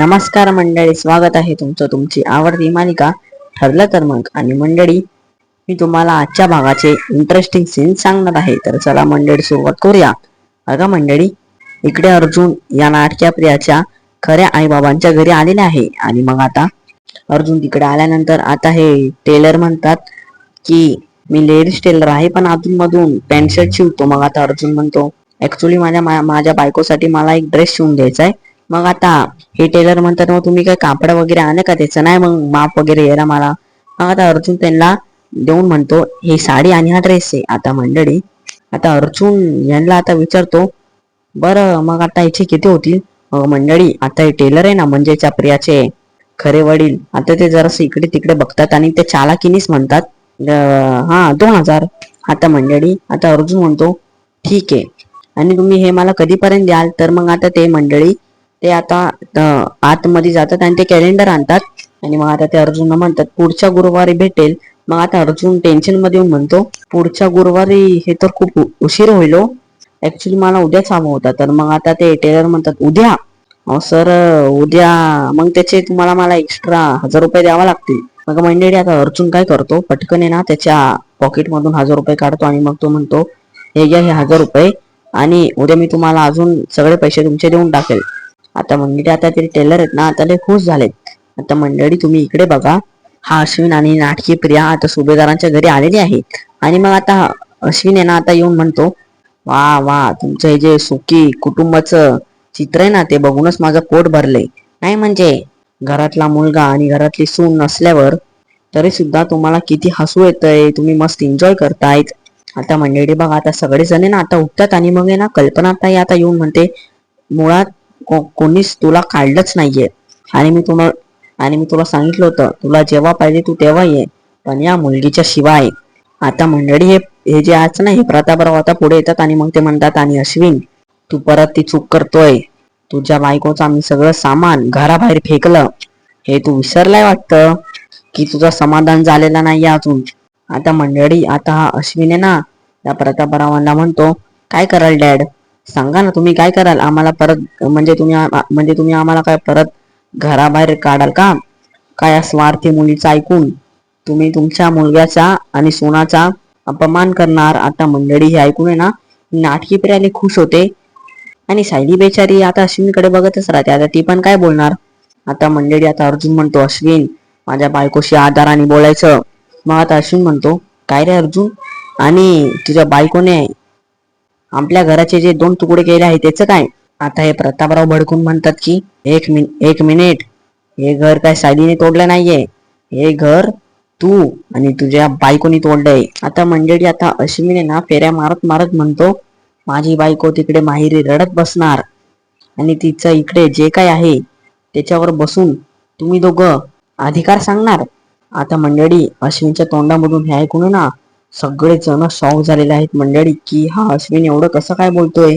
नमस्कार मंडळी स्वागत आहे तुमचं तुमची आवडती मालिका ठरलं तर मग. आणि मंडळी मी तुम्हाला आजच्या भागाचे इंटरेस्टिंग सीन सांगणार आहे. तर चला मंडळी सुरुवात करूया. अगं मंडळी इकडे अर्जुन या नाटक्या प्रियाच्या खऱ्या आईबाबांच्या घरी आलेले आहे. आणि मग आता अर्जुन तिकडे आल्यानंतर आता हे टेलर म्हणतात की मी लेडीज टेलर आहे पण अधून मधून पॅन्ट शर्ट शिवतो. मग आता अर्जुन म्हणतो ऍक्च्युली माझ्या माझ्या बायकोसाठी मला एक ड्रेस शिवून द्यायचा आहे मग आता हे टेलर म्हणतात मग तुम्ही काय कापड वगैरे आणलं का त्याचं? नाही मग माप वगैरे येरा मला मग आता अर्जुन त्यांना देऊन म्हणतो ही साडी आणि हा ड्रेस आहे आता मंडळी. आता अर्जुन यांना आता विचारतो बरं मग आता याचे किती होतील? मंडळी आता हे टेलर आहे ना म्हणजेच्या प्रियाचे खरे वडील आता ते जरासं इकडे तिकडे बघतात आणि ते चालाकीनीच म्हणतात हा दोन हजार. आता मंडळी आता अर्जुन म्हणतो ठीक आहे. आणि तुम्ही हे मला कधीपर्यंत द्याल? तर मग आता ते मंडळी ते आता आतमध्ये जातात आणि ते कॅलेंडर आणतात. आणि मग आता ते अर्जुन म्हणतात पुढच्या गुरुवारी भेटेल. मग आता अर्जुन टेन्शनमध्ये येऊन म्हणतो पुढच्या गुरुवारी हे तर खूप उशीर होईल हो. ऍक्च्युली मला उद्याच हवं होता. तर मग आता ते टेलर म्हणतात उद्या. सर उद्या. मग त्याचे तुम्हाला मला एक्स्ट्रा हजार रुपये द्यावा लागतील. मग मंडळी आता अर्जुन काय करतो? पटकन आहे ना त्याच्या पॉकेट मधून हजार रुपये काढतो आणि मग तो म्हणतो हे घ्या हे हजार रुपये. आणि उद्या मी तुम्हाला अजून सगळे पैसे तुमचे देऊन टाकेल. आता मंडळी आता ते टेलर आहेत ना आता ते खुश झालेत. आता मंडळी तुम्ही इकडे बघा. हा अश्विन आणि नाटकी प्रिया आता सुभेदारांच्या घरी आलेली आहे. आणि मग आता अश्विन आहे ना आता येऊन म्हणतो वा वा तुमचं हे जे सुखी कुटुंबाचं चित्र आहे ना ते बघूनच माझं पोट भरले नाही म्हणजे घरातला मुलगा आणि घरातली सून नसल्यावर तरी सुद्धा तुम्हाला किती हसू येतंय तुम्ही मस्त एन्जॉय करतायत. आता मंडळी बघा आता सगळेजण आहे ना आता उठतात आणि मग आहे ना कल्पना ताई आता येऊन म्हणते मुळात कोणीच तुला काढलंच नाहीये. आणि मी तुला आणि मी तुला सांगितलं होतं तुला जेव्हा पाहिजे तू तेव्हा ये पण या मुलगीच्या शिवाय. आता मंडळी हे हे जे आज ना हे प्रतापराव आता पुढे येतात आणि मग ते म्हणतात आणि अश्विन तू परत ती चूक करतोय. तुझ्या बायकोचं आम्ही सगळं सामान घराबाहेर फेकलं. हे तू विसरलाय वाटतं? की तुझं समाधान झालेलं नाही अजून? आता मंडळी आता हा अश्विन आहे ना त्या प्रतापरावांना म्हणतो काय कराल डॅड? सांगा ना तुम्ही काय कराल? आम्हाला परत म्हणजे तुम्ही म्हणजे तुम्ही आम्हाला काय परत घराबाहेर काढाल का? काय या स्वार्थी मुलीचं ऐकून? तुम्ही तुमच्या मुलग्याचा आणि सोनाचा अपमान करणार आता मंडळी हे ऐकून आहे ना? नाटकी प्रियाले खुश होते. आणि सायली बेचारी आता अश्विनकडे बघतच राहते. आता ती पण काय बोलणार? आता मंडळी आता अर्जुन म्हणतो अश्विन माझ्या बायकोशी आधाराने बोलायचं. मग आता अश्विन म्हणतो काय रे अर्जुन? आणि तुझ्या बायकोने आपल्या घराचे जे दोन तुकडे केले आहे त्याचं काय? आता हे प्रतापराव भडकून म्हणतात की एक मिन एक मिनिट. हे घर काय सायलीने तोडलं नाहीये. हे घर तू आणि तुझ्या बायकोनी तोडलंय. आता मंडळी आता अश्विन ना फेऱ्या मारत मारत म्हणतो माझी बायको तिकडे माहेरी रडत बसणार आणि तिचं इकडे जे काय आहे त्याच्यावर बसून तुम्ही दोघं अधिकार सांगणार. आता मंडळी अश्विनच्या तोंडामधून हे ऐकून ना सगळे जण शॉक झालेले आहेत. मंडळी की हा अश्विन एवढं कसं काय बोलतोय?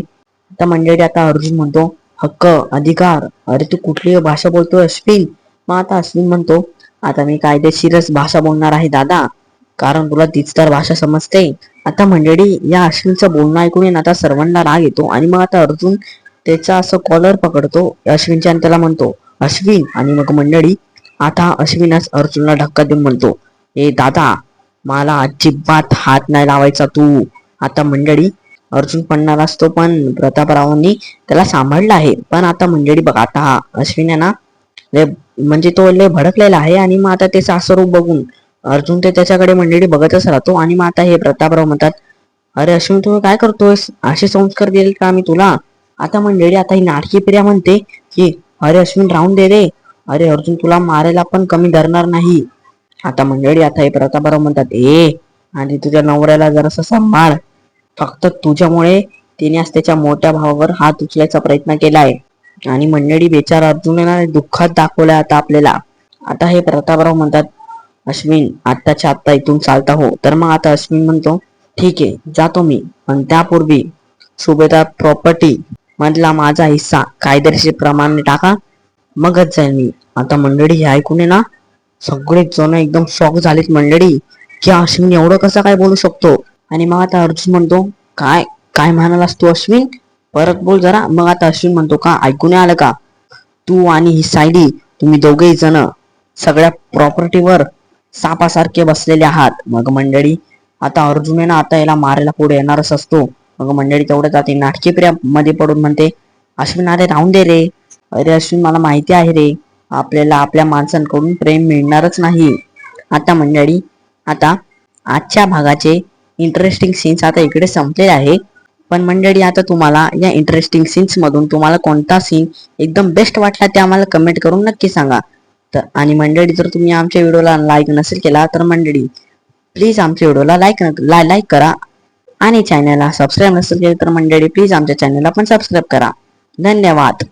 आता मंडळी आता अर्जुन म्हणतो हक्क अधिकार. अरे तू कुठली भाषा बोलतोय अश्विन? मग आता अश्विन म्हणतो आता मी कायदेशीरच भाषा बोलणार आहे दादा. कारण तुला तीच तर भाषा समजते. आता मंडळी या अश्विनचं बोलणं ऐकून आता सर्वांना राग येतो आणि मग आता अर्जुन त्याचा असं कॉलर पकडतो अश्विनच्या आणि त्याला म्हणतो अश्विन. आणि मग मंडळी आता अश्विनच अर्जुनला धक्का देऊन म्हणतो ए दादा मला अजिबात हात नाही लावायचा तू. आता मंडळी अर्जुन पडणार असतो पण प्रतापरावांनी त्याला सांभाळलं आहे. पण आता मंडळी बघा आता हा अश्विन आहे ना लय म्हणजे तो लय भडकलेला आहे आणि मग आता त्याचं असं रूप बघून अर्जुन ते त्याच्याकडे मंडळी बघतच राहतो आणि मग आता हे प्रतापराव म्हणतात अरे अश्विन तुम्ही काय करतोयस? असे संस्कार दिले का मी तुला? आता मंडळी आता ही नाटकी प्रिया म्हणते की अरे अश्विन राहून दे रे. अरे अर्जुन तुला मारायला पण कमी धरणार नाही. आता मंडळी आता हे प्रतापराव म्हणतात ए आणि तुझ्या नवऱ्याला जरासं सांभाळ. फक्त तुझ्यामुळे तिने आज त्याच्या मोठ्या भावावर हात उचलायचा प्रयत्न केलाय. आणि मंडळी बेचार अर्जुनाला दुःखात दाखवलाय आता आपल्याला. आता हे प्रतापराव म्हणतात अश्विन आत्ताच्या आत्ता इथून चालता हो. तर मग आता अश्विन म्हणतो ठीक आहे जातो मी. पण त्यापूर्वी सुभेदार प्रॉपर्टी मधला माझा हिस्सा कायदेशीर प्रमाणे टाका. मगच जाईल मी. आता मंडळी हे ऐकून आहे ना सगळेच जण एकदम शॉक झालेत मंडळी. की अश्विन एवढं कसं काय बोलू शकतो? आणि मग आता अर्जुन म्हणतो काय काय म्हणालास तू अश्विन? परत बोल जरा. मग आता अश्विन म्हणतो का ऐकून आलं का? तू आणि ही सायली तुम्ही दोघेही जण सगळ्या प्रॉपर्टीवर सापासारखे बसलेले आहात. मग मंडळी आता अर्जुन आहे ना आता याला मारायला पुढे येणारच असतो. मग मंडळी तेवढं जाते. नाटकी प्रिया मध्ये पडून म्हणते अश्विन अरे राहून दे रे. अरे अश्विन मला माहिती आहे रे. आपल्याला आपल्या माणसांकडून प्रेम मिळणारच नाही. आता मंडळी आता आजच्या भागाचे इंटरेस्टिंग सीन्स आता इकडे संपलेले आहे. पण मंडळी आता तुम्हाला या इंटरेस्टिंग सीन्स मधून तुम्हाला कोणता सीन एकदम बेस्ट वाटला ते आम्हाला कमेंट करून नक्की सांगा. तर आणि मंडळी जर तुम्ही आमच्या व्हिडिओला लाईक नसेल केला तर मंडळी प्लीज आमच्या व्हिडिओला लाईक लाईक करा. आणि चॅनलला सबस्क्राईब नसेल केलं तर मंडळी प्लीज आमच्या चॅनलला पण सबस्क्राईब करा. धन्यवाद.